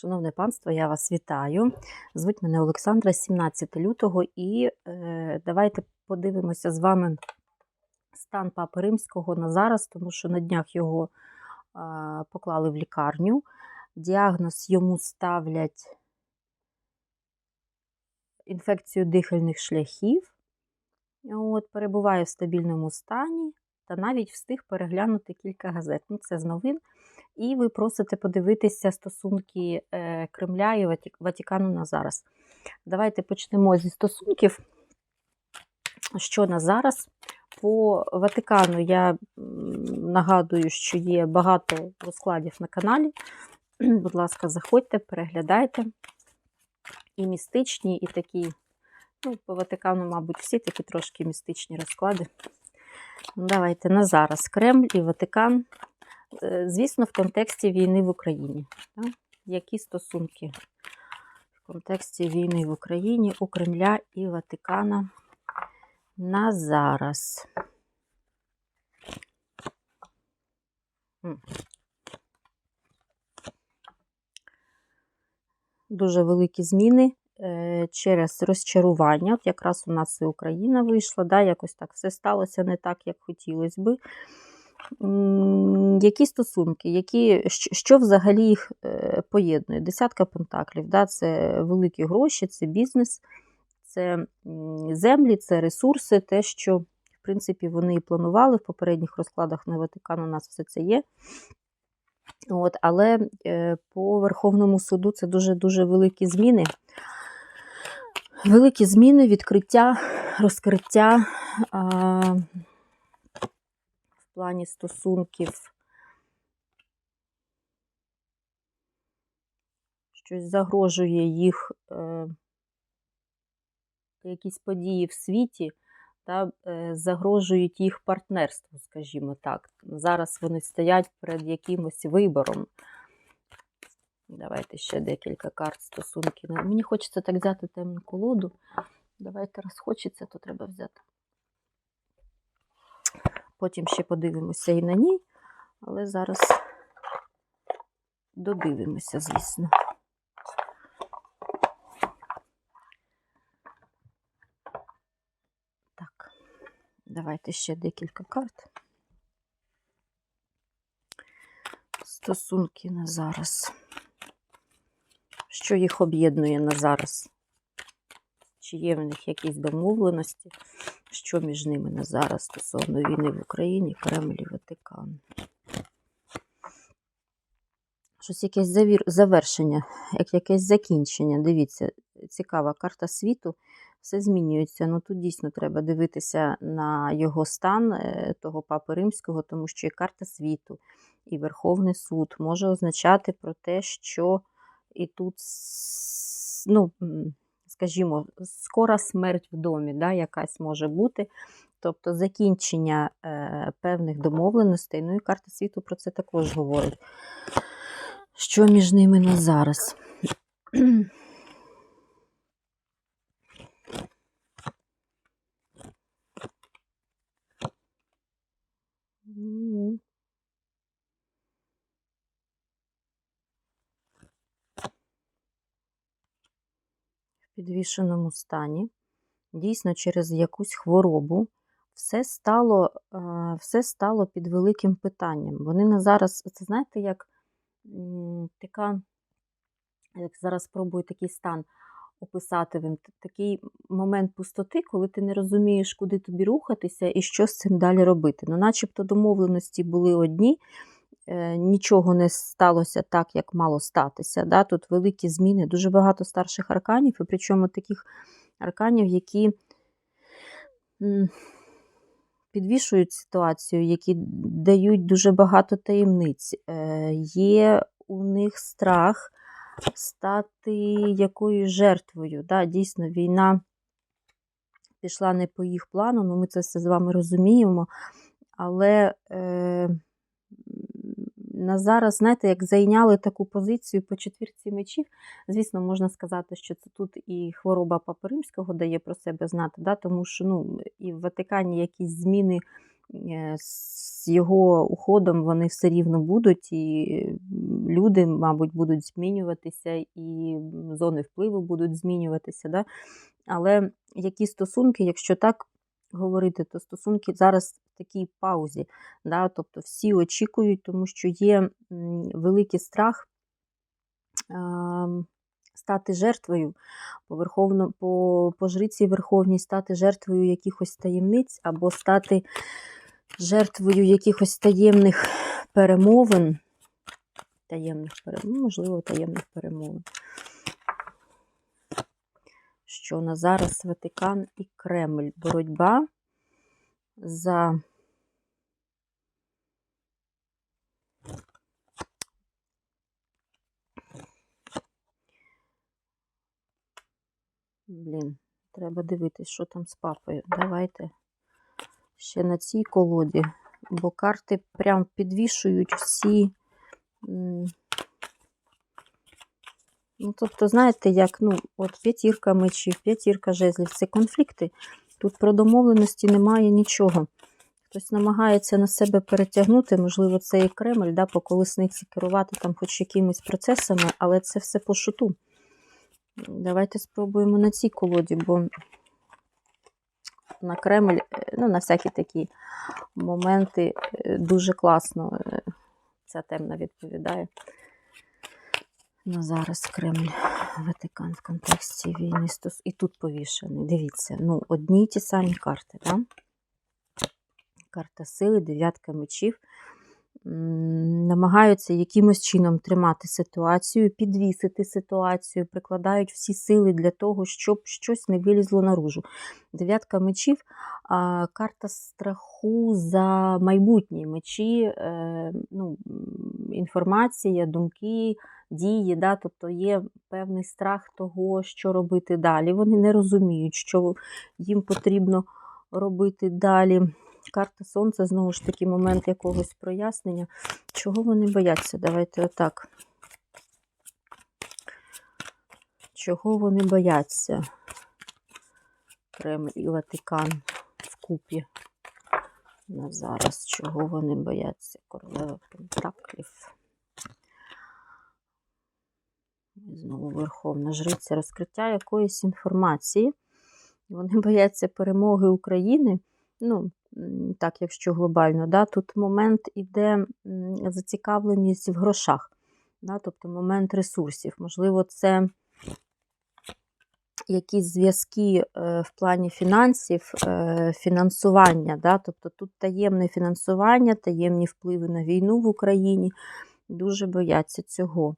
Шановне панство, я вас вітаю. Звуть мене Олександра, 17 лютого, і е, давайте подивимося з вами стан Папи Римського на зараз, тому що на днях його е, поклали в лікарню. Діагноз йому ставлять інфекцію дихальних шляхів. От, Перебуває в стабільному стані та навіть встиг переглянути кілька газет. Ну, Це з новин. І ви просите подивитися стосунки е, Кремля і Ватикану на зараз. Давайте почнемо зі стосунків. Що на зараз? По Ватикану я нагадую, що є багато розкладів на каналі. Будь ласка, заходьте, переглядайте. І містичні, і такі, ну, по Ватикану, мабуть, всі такі трошки містичні розклади. Ну, Давайте на зараз. Кремль і Ватикан. Е, Звісно, в контексті війни в Україні. Які стосунки в контексті війни в Україні у Кремля і Ватикана на зараз? Дуже великі зміни е, через розчарування. От якраз у нас і Україна вийшла, да, якось так все сталося не так, як хотілося би. Які стосунки, які, що взагалі їх е, поєднує? Десятка пентаклів. Да? Це великі гроші, це бізнес, це землі, це ресурси, те, що, в принципі, вони і планували в попередніх розкладах на Ватикан, у нас все це є. От, але е, по Верховному суду це дуже-дуже великі зміни. Великі зміни, відкриття, розкриття плані стосунків. Щось загрожує їх е, якісь події в світі, та, е, загрожують їх партнерству, скажімо так. Зараз вони стоять перед якимось вибором. Давайте ще декілька карт стосунків. Мені хочеться так взяти темну колоду. Давайте раз хочеться, то треба взяти. Потім ще подивимося і на ній, але зараз додивимося, звісно. Так, давайте ще декілька карт. Стосунки на зараз. Що їх об'єднує на зараз? Чи є в них якісь домовленості? Що між ними на зараз стосовно війни в Україні, Кремль і Ватикан? Щось якесь завір... завершення, як якесь закінчення. Дивіться, цікава карта світу. Все змінюється. Ну тут дійсно треба дивитися на його стан е, того папи римського, тому що і карта світу, і Верховний суд може означати про те, що і тут, ну, скажімо, скора смерть в домі, да, якась може бути. Тобто закінчення е, певних домовленостей. Ну і карта світу про це також говорить. Що між ними на зараз? М. підвішеному стані, дійсно через якусь хворобу, все стало, е, все стало під великим питанням. Вони на зараз, це знаєте, як така, як зараз спробую такий стан описати вам, такий момент пустоти, коли ти не розумієш, куди тобі рухатися і що з цим далі робити. Ну, начебто домовленості були одні, нічого не сталося так, як мало статися. Да? Тут великі зміни, дуже багато старших арканів, і причому таких арканів, які підвішують ситуацію, які дають дуже багато таємниць. Е, Є у них страх стати якоюсь жертвою. Да? Дійсно, війна пішла не по їх плану, ну ми це все з вами розуміємо. Але е, на зараз, знаєте, як зайняли таку позицію по четвірці мечів, звісно, можна сказати, що це тут і хвороба Папи Римського дає про себе знати, да? тому що ну, і в Ватикані якісь зміни е, з його уходом вони все рівно будуть, і люди, мабуть, будуть змінюватися, і зони впливу будуть змінюватися. Да? Але які стосунки, якщо так говорити, то стосунки зараз такій паузі. Да? Тобто всі очікують, тому що є великий страх. ем, Стати жертвою по, верховно, по, по жриці Верховній, стати жертвою якихось таємниць, або стати жертвою якихось таємних перемовин. Таємних перемовин, можливо, таємних перемовин. Що на зараз Ватикан і Кремль. Боротьба за Блін, треба дивитись, що там з папою. Давайте ще на цій колоді, бо карти прям підвішують всі. Ну, тобто, знаєте, як ну, от п'ятірка мечів, п'ятірка жезлів це конфлікти. Тут про домовленості немає нічого. Хтось намагається на себе перетягнути, можливо, це і Кремль, да, по колесниці керувати там хоч якимись процесами, але це все по шуту. Давайте спробуємо на цій колоді, бо на Кремль, е, ну, на всякі такі моменти е, дуже класно е, ця темна відповідає. Ну, зараз Кремль, Ватикан в контексті війни. І тут повішений. Дивіться, ну, одні й ті самі карти, да? Карта сили, дев'ятка мечів. Намагаються якимось чином тримати ситуацію, підвісити ситуацію, прикладають всі сили для того, щоб щось не вилізло наружу. Дев'ятка мечів карта страху за майбутні мечі, е, ну, інформація, думки, дії. Да? Тобто є певний страх того, що робити далі. Вони не розуміють, що їм потрібно робити далі. Карта Сонця, знову ж таки, момент якогось прояснення. Чого вони бояться? Давайте отак. Чого вони бояться? Кремль і Ватикан вкупі. На зараз. Чого вони бояться? Королева Пентаклів. Знову Верховна Жриця. Розкриття якоїсь інформації. Вони бояться перемоги України. Ну, так, якщо глобально, да, тут момент іде зацікавленість в грошах, да, тобто момент ресурсів. Можливо, це якісь зв'язки е, в плані фінансів, е, фінансування. Да, тобто тут таємне фінансування, таємні впливи на війну в Україні. Дуже бояться цього.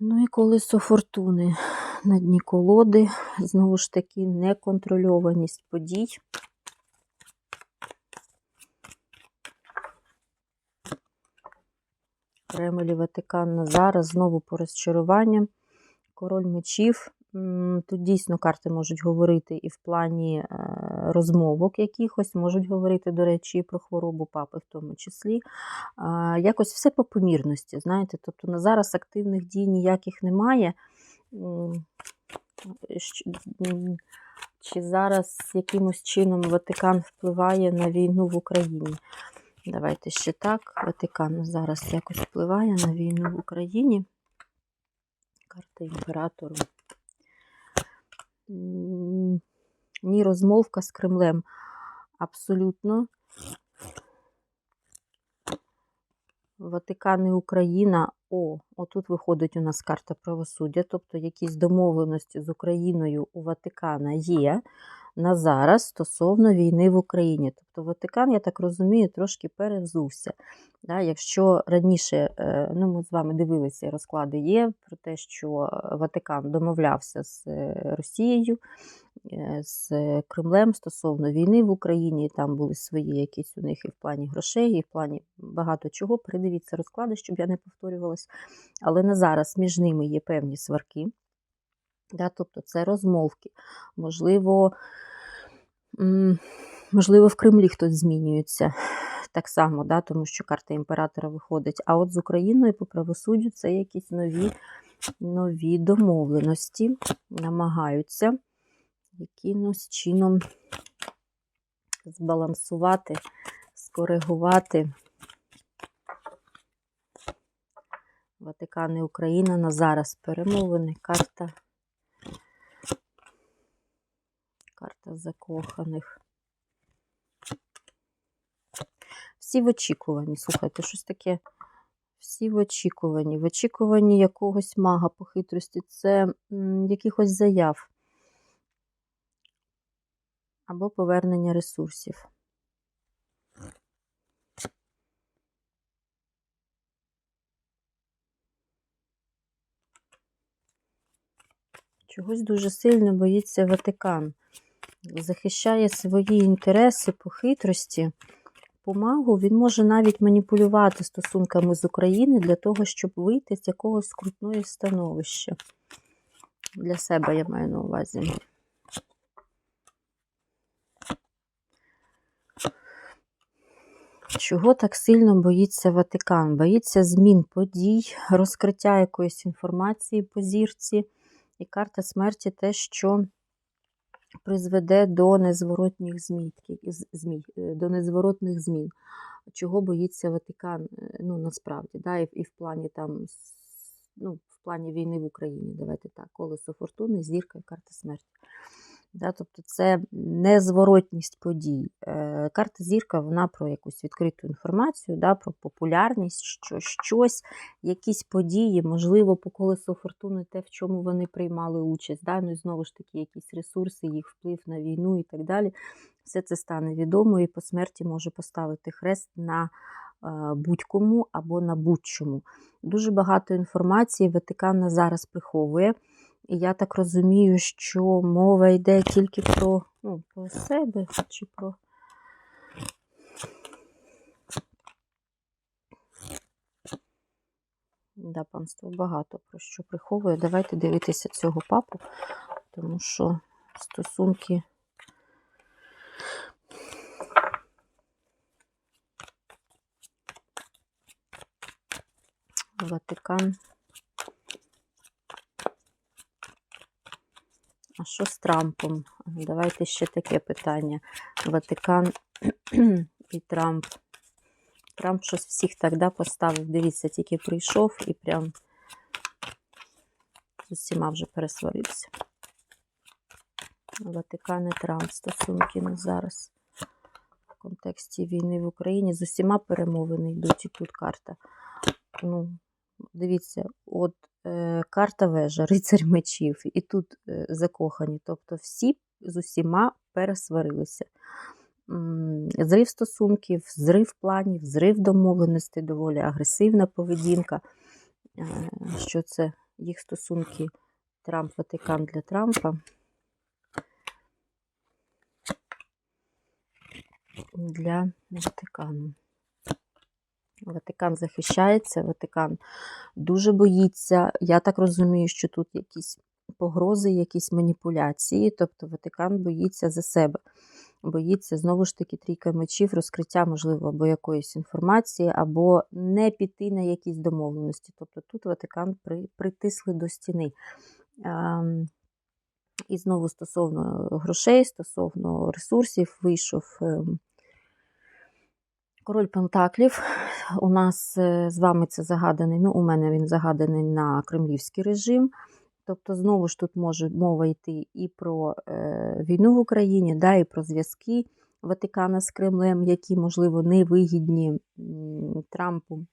Ну і колесо фортуни на дні колоди. Знову ж таки, неконтрольованість подій. Кремль і Ватикан зараз, знову по розчаруванням. Король мечів. Тут дійсно карти можуть говорити і в плані е, розмовок якихось, можуть говорити, до речі, про хворобу папи в тому числі. Якось все по помірності, знаєте, тобто на зараз активних дій ніяких немає. Чи зараз якимось чином Ватикан впливає на війну в Україні? Давайте ще так. Ватикан зараз якось впливає на війну в Україні. Карта імператору. Ні, розмовка з Кремлем. Абсолютно. Ватикан і Україна. О, отут виходить у нас карта правосуддя, тобто якісь домовленості з Україною у Ватикана є на зараз стосовно війни в Україні. Тобто Ватикан, я так розумію, трошки перевзувся. Да, якщо раніше е, ну, ми з вами дивилися, розклади є про те, що Ватикан домовлявся з е, Росією, е, з Кремлем стосовно війни в Україні, там були свої якісь у них і в плані грошей, і в плані багато чого. Передивіться розклади, щоб я не повторювалась. Але на зараз між ними є певні сварки. Да, тобто це розмовки. Можливо, можливо, в Кремлі хтось змінюється так само, да, тому що карта імператора виходить. А от з Україною по правосуддю це якісь нові, нові домовленості, намагаються якимось чином збалансувати, скоригувати. Ватикан і Україна на зараз перемовини. Карта. Карта закоханих. Всі в очікуванні. Слухайте, щось таке. Всі в очікуванні. В очікуванні якогось мага по хитрості. Це якихось заяв. Або повернення ресурсів. Чогось дуже сильно боїться Ватикан. Захищає свої інтереси по хитрості. По магу він може навіть маніпулювати стосунками з України для того, щоб вийти з якогось скрутної становища. Для себе я маю на увазі. Чого так сильно боїться Ватикан? Боїться змін подій, розкриття якоїсь інформації по зірці. І карта смерті те, що призведе до незворотних змій, змін, до незворотних змін. Чого боїться Ватикан, е, ну насправді, да, і, і в плані там, ну, в плані війни в Україні, давайте так, колесо фортуни, зірка і карта смерті. Да, Тобто це незворотність подій. Е, Карта зірка вона про якусь відкриту інформацію, да, про популярність, що щось, якісь події, можливо, по колесу фортуни, те, в чому вони приймали участь. Да, Ну і знову ж таки, якісь ресурси, їх вплив на війну і так далі. Все це стане відомо і по смерті може поставити хрест на е, будь-кому або на будь-чому. Дуже багато інформації Ватикан зараз приховує. І я так розумію, що мова йде тільки про, ну, про себе чи про. Да, панство багато про що приховує. Давайте дивитися цього папу, тому що стосунки. Ватикан. А що з Трампом? Давайте ще таке питання. Ватикан і Трамп. Трамп щось всіх тоді поставив. Дивіться, тільки прийшов і прям з усіма вже пересварився. Ватикан і Трамп стосунки на зараз. В контексті війни в Україні з усіма перемовини йдуть і тут карта. Ну, Дивіться, от карта вежа, рицарь мечів, і тут е, закохані. Тобто всі з усіма пересварилися. Зрив стосунків, зрив планів, зрив домовленостей, доволі агресивна поведінка. Е, що це їх стосунки Трамп-Ватикан для Трампа. Для Ватикану. Ватикан захищається, Ватикан дуже боїться. Я так розумію, що тут якісь погрози, якісь маніпуляції, тобто Ватикан боїться за себе. Боїться, знову ж таки, трійка мечів, розкриття, можливо, або якоїсь інформації, або не піти на якісь домовленості. Тобто тут Ватикан при, притисли до стіни. Ем, і знову стосовно грошей, стосовно ресурсів, вийшов. Король Пентаклів. У нас е, з вами це загаданий, ну, у мене він загаданий на кремлівський режим. Тобто, знову ж тут може мова йти і про е, війну в Україні, да, і про зв'язки Ватикана з Кремлем, які, можливо, не вигідні Трампу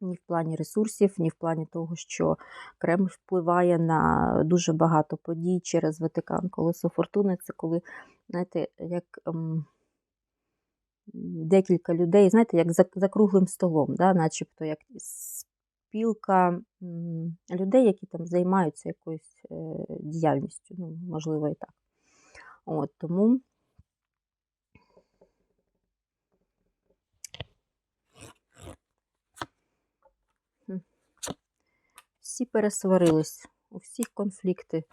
ні в плані ресурсів, ні в плані того, що Кремль впливає на дуже багато подій через Ватикан. Колесо фортуни це коли, знаєте, як. Декілька людей, знаєте, як за, за круглим столом, да, начебто як спілка людей, які там займаються якоюсь е, діяльністю, ну, можливо, і так. От, Тому всі пересварились, у всіх конфлікти.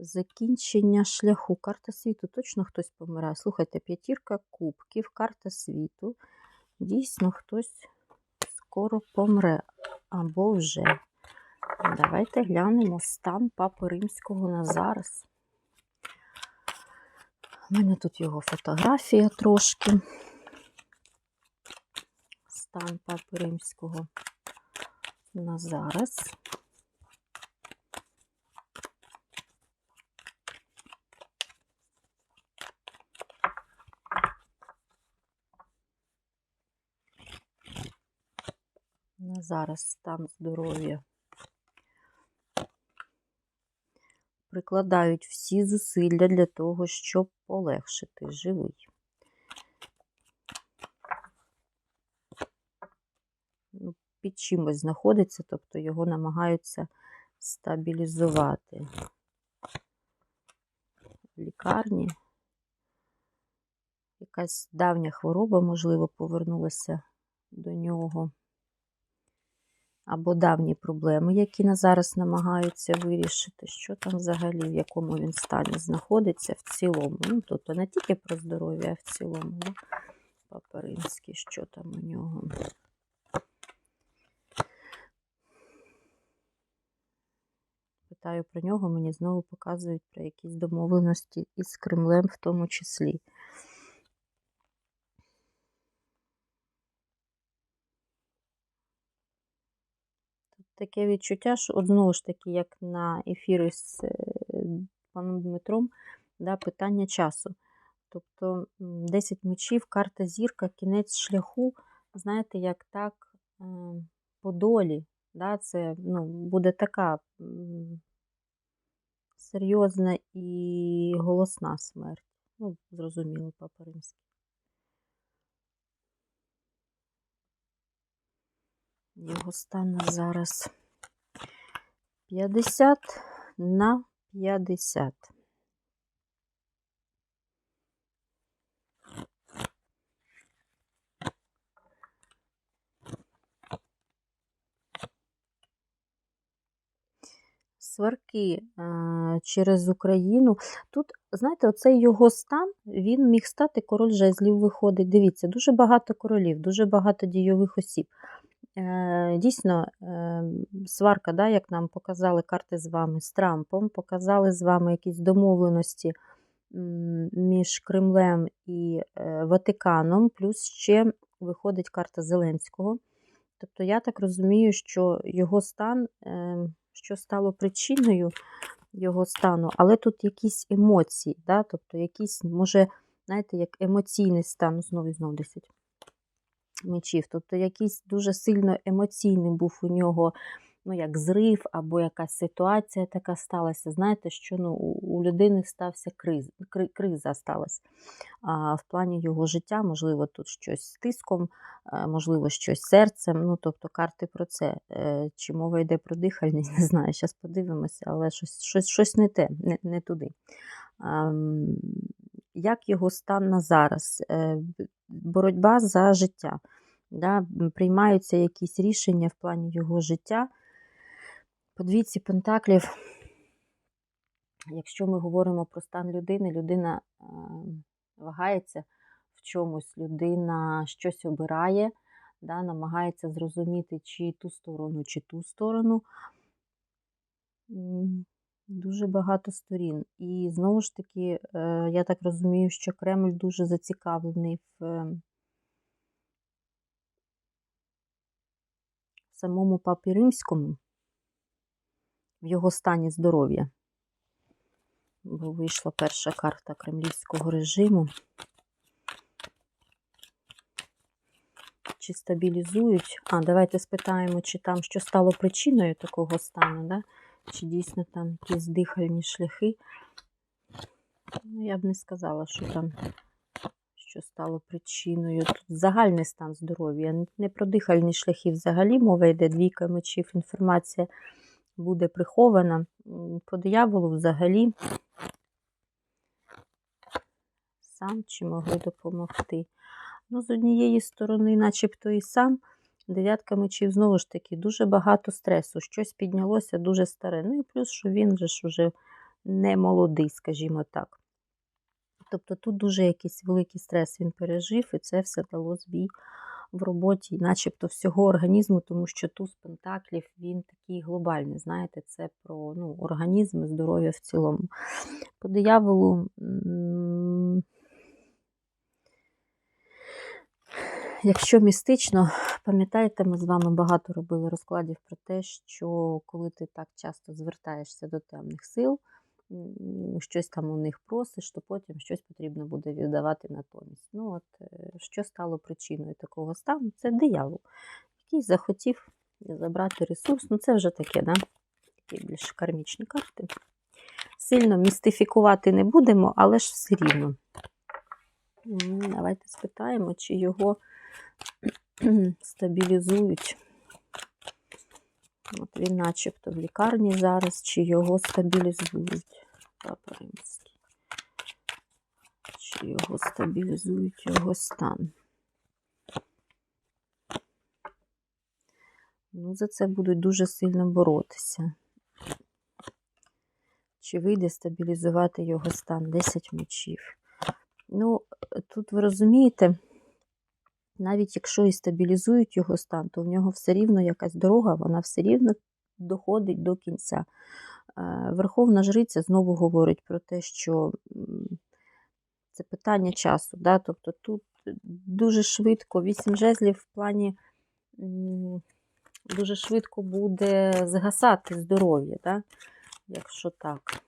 Закінчення шляху. Карта світу. Точно хтось помирає. Слухайте, п'ятірка кубків, карта світу. Дійсно, хтось скоро помре. Або вже. Давайте глянемо стан Папи Римського на зараз. У мене тут його фотографія трошки. Стан папи римського на зараз. Зараз стан здоров'я. Прикладають всі зусилля для того, щоб полегшити живий. Ну, Під чимось знаходиться, тобто його намагаються стабілізувати. В лікарні. Якась давня хвороба, можливо, повернулася до нього або давні проблеми, які на зараз намагаються вирішити, що там взагалі, в якому він стані знаходиться в цілому. Ну, тобто не тільки про здоров'я, а в цілому. Да? Папа що там у нього. Питаю про нього, мені знову показують про якісь домовленості із Кремлем в тому числі. Таке відчуття, що знову ж таки, як на ефірі з е, паном Дмитром, да, питання часу. Тобто 10 мечів, карта зірка, кінець шляху, знаєте, як так е, по долі. Да, Це ну, буде така серйозна і голосна смерть. Ну, зрозуміло, Папа Римський. Його стане зараз 50 на 50. Сварки через Україну. Тут, знаєте, оцей його стан, він міг стати король жезлів виходить. Дивіться, дуже багато королів, дуже багато дійових осіб. Е, дійсно, е, сварка, да, як нам показали карти з вами з Трампом, показали з вами якісь домовленості між Кремлем і е, Ватиканом, плюс ще виходить карта Зеленського. Тобто, я так розумію, що його стан, що стало причиною його стану, але тут якісь емоції, да, тобто якісь, може, знаєте, як емоційний стан, знову і знову 10 мечів. Тобто якийсь дуже сильно емоційний був у нього ну, як зрив або якась ситуація така сталася. Знаєте, що ну, у людини стався криз, криза сталася а, в плані його життя, можливо, тут щось з тиском, можливо, щось серцем. Ну, тобто карти про це. Е, чи мова йде про дихальність, не знаю. Зараз подивимося, але щось щось, щось не те, не, не туди. Як його стан на зараз? Е, боротьба за життя. Да? Приймаються якісь рішення в плані його життя. По двійці Пентаклів, якщо ми говоримо про стан людини, людина е, вагається в чомусь, людина щось обирає, да, намагається зрозуміти, чи ту сторону, чи ту сторону. Дуже багато сторін. І знову ж таки, е, я так розумію, що Кремль дуже зацікавлений в самому папі римському, в його стані здоров'я. Бо вийшла перша карта кремлівського режиму. Чи стабілізують? А, давайте спитаємо, чи там що стало причиною такого стану, да? Чи дійсно там якісь дихальні шляхи. Ну, я б не сказала, що там що стало причиною. Тут загальний стан здоров'я, не про дихальні шляхи взагалі мова йде двійка мечів, інформація буде прихована. По дияволу взагалі сам чи могли допомогти. Ну, З однієї сторони, начебто і сам, дев'ятка мечів, знову ж таки, дуже багато стресу, щось піднялося дуже старе. Ну і плюс, що він же ж уже не молодий, скажімо так. Тобто тут дуже якийсь великий стрес він пережив, і це все дало збій в роботі, начебто, всього організму, тому що туз пентаклів він такий глобальний. Знаєте, це про ну, організм і здоров'я в цілому. По дияволу. Якщо містично, пам'ятаєте, ми з вами багато робили розкладів про те, що коли ти так часто звертаєшся до темних сил, щось там у них просиш, то потім щось потрібно буде віддавати натомість. Ну от е, що стало причиною такого стану? Це диявол, який захотів забрати ресурс. Ну це вже таке, да? такі більш кармічні карти. Сильно містифікувати не будемо, але ж все рівно. Давайте спитаємо, чи його стабілізують. От він начебто в лікарні зараз, чи його стабілізують. Папа Римський. Чи його стабілізують його стан. Ну, за це будуть дуже сильно боротися. Чи вийде стабілізувати його стан? 10 мечів. Ну, тут ви розумієте, навіть якщо і стабілізують його стан, то в нього все рівно якась дорога, вона все рівно доходить до кінця. Е, Верховна Жриця знову говорить про те, що це питання часу. Да? Тобто тут дуже швидко, вісім жезлів в плані дуже швидко буде згасати здоров'я, да? якщо так.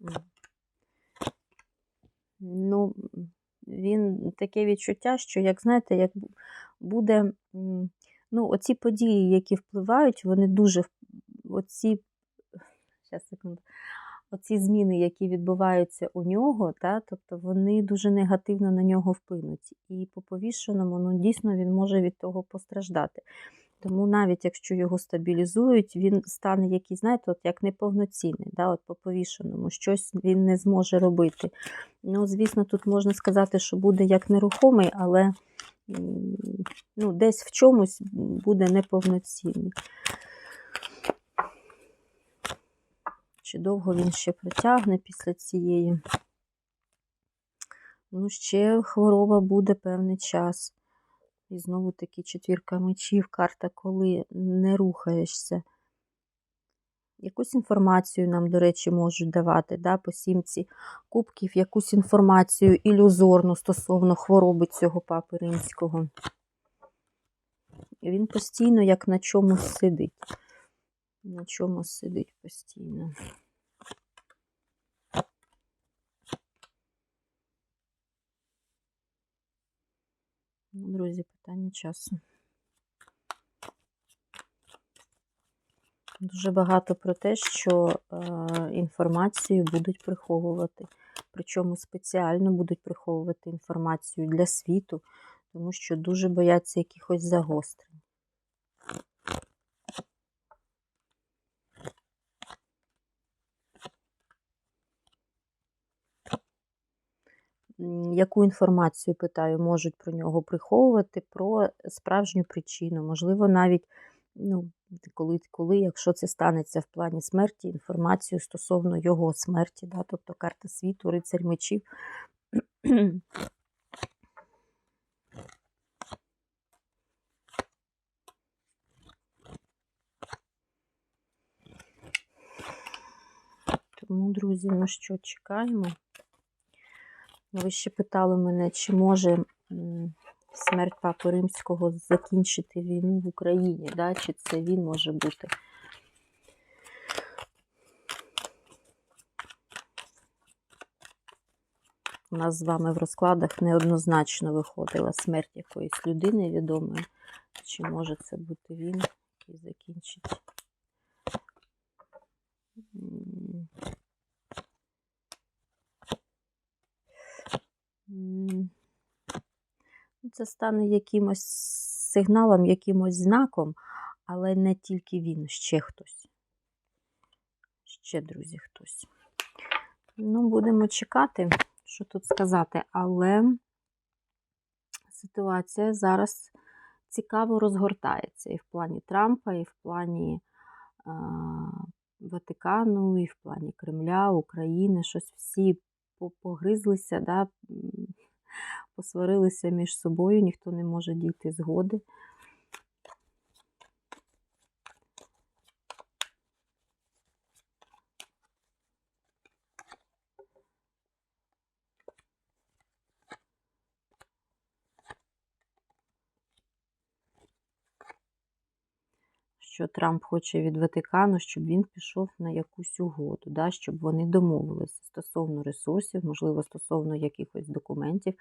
М. Ну, він таке відчуття, що, як знаєте, як буде, ну, оці події, які впливають, вони дуже, оці, щас, секунду, оці зміни, які відбуваються у нього, та, тобто вони дуже негативно на нього вплинуть. І по повішеному, ну, дійсно, він може від того постраждати. Тому навіть якщо його стабілізують, він стане якийсь, знаєте, от як неповноцінний, да, от по повішеному, щось він не зможе робити. Ну, звісно, тут можна сказати, що буде як нерухомий, але ну, десь в чомусь буде неповноцінний. Чи довго він ще протягне після цієї? Ну, ще хвороба буде певний час. І знову таки четвірка мечів, карта, коли не рухаєшся. Якусь інформацію нам, до речі, можуть давати да, по сімці кубків, якусь інформацію ілюзорну стосовно хвороби цього папи римського. І він постійно як на чомусь сидить. На чомусь сидить постійно. Ну, друзі, питання часу. Дуже багато про те, що е, інформацію будуть приховувати. Причому спеціально будуть приховувати інформацію для світу, тому що дуже бояться якихось загострень. Яку інформацію, питаю, можуть про нього приховувати, про справжню причину, можливо, навіть ну, коли, коли, якщо це станеться в плані смерті, інформацію стосовно його смерті, да, тобто карта світу, рицарь мечів. Тому, друзі, ну що, чекаємо. Ви ще питали мене, чи може смерть Папи Римського закінчити війну в Україні, да? чи це він може бути. У нас з вами в розкладах неоднозначно виходила смерть якоїсь людини відомої. Чи може це бути він, який закінчить? М. М. Ну, Це стане якимось сигналом, якимось знаком, але не тільки він, ще хтось. Ще, друзі, хтось. Ну, будемо чекати, що тут сказати, але ситуація зараз цікаво розгортається і в плані Трампа, і в плані а, Ватикану, і в плані Кремля, України. Щось всі погризлися, да, посварилися між собою, ніхто не може дійти згоди. Що Трамп хоче від Ватикану, щоб він пішов на якусь угоду, да, щоб вони домовилися стосовно ресурсів, можливо, стосовно якихось документів.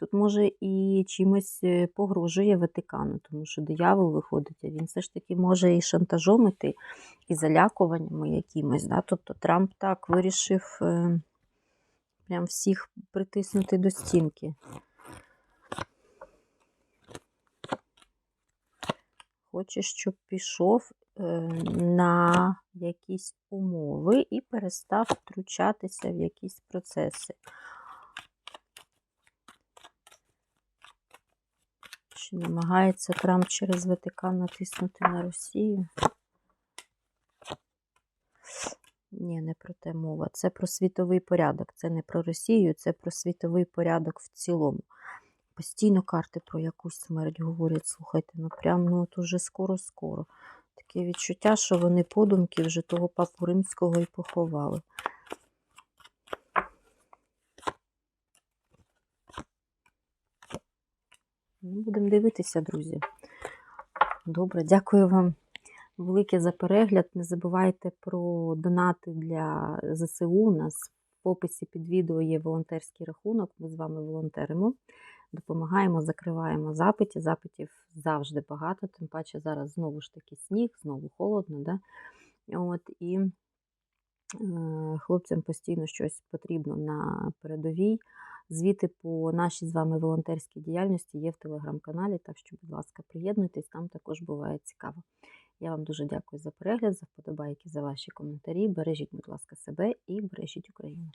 Тут, може, і чимось е, погрожує Ватикану, тому що диявол виходить, а він все ж таки може і шантажом іти, і залякуваннями якимось. Да? Тобто Трамп так вирішив е, прям всіх притиснути до стінки. Хоче, щоб пішов е, на якісь умови і перестав втручатися в якісь процеси. Чи намагається Трамп через Ватикан натиснути на Росію? Ні, не про те мова. Це про світовий порядок. Це не про Росію, це про світовий порядок в цілому. Постійно карти про якусь смерть говорять. Слухайте, ну прям ну от уже скоро-скоро. Таке відчуття, що вони подумки вже того папу римського і поховали. Ну, будемо дивитися, друзі. Добре, дякую вам велике за перегляд. Не забувайте про донати для ЗСУ. У нас в описі під відео є волонтерський рахунок. Ми з вами волонтеримо, допомагаємо, закриваємо запиті. Запитів завжди багато, тим паче зараз знову ж таки сніг, знову холодно. Да? От, І е, хлопцям постійно щось потрібно на передовій. Звіти по нашій з вами волонтерській діяльності є в телеграм-каналі, так що, будь ласка, приєднуйтесь, там також буває цікаво. Я вам дуже дякую за перегляд, за вподобайки, за ваші коментарі. Бережіть, будь ласка, себе і бережіть Україну.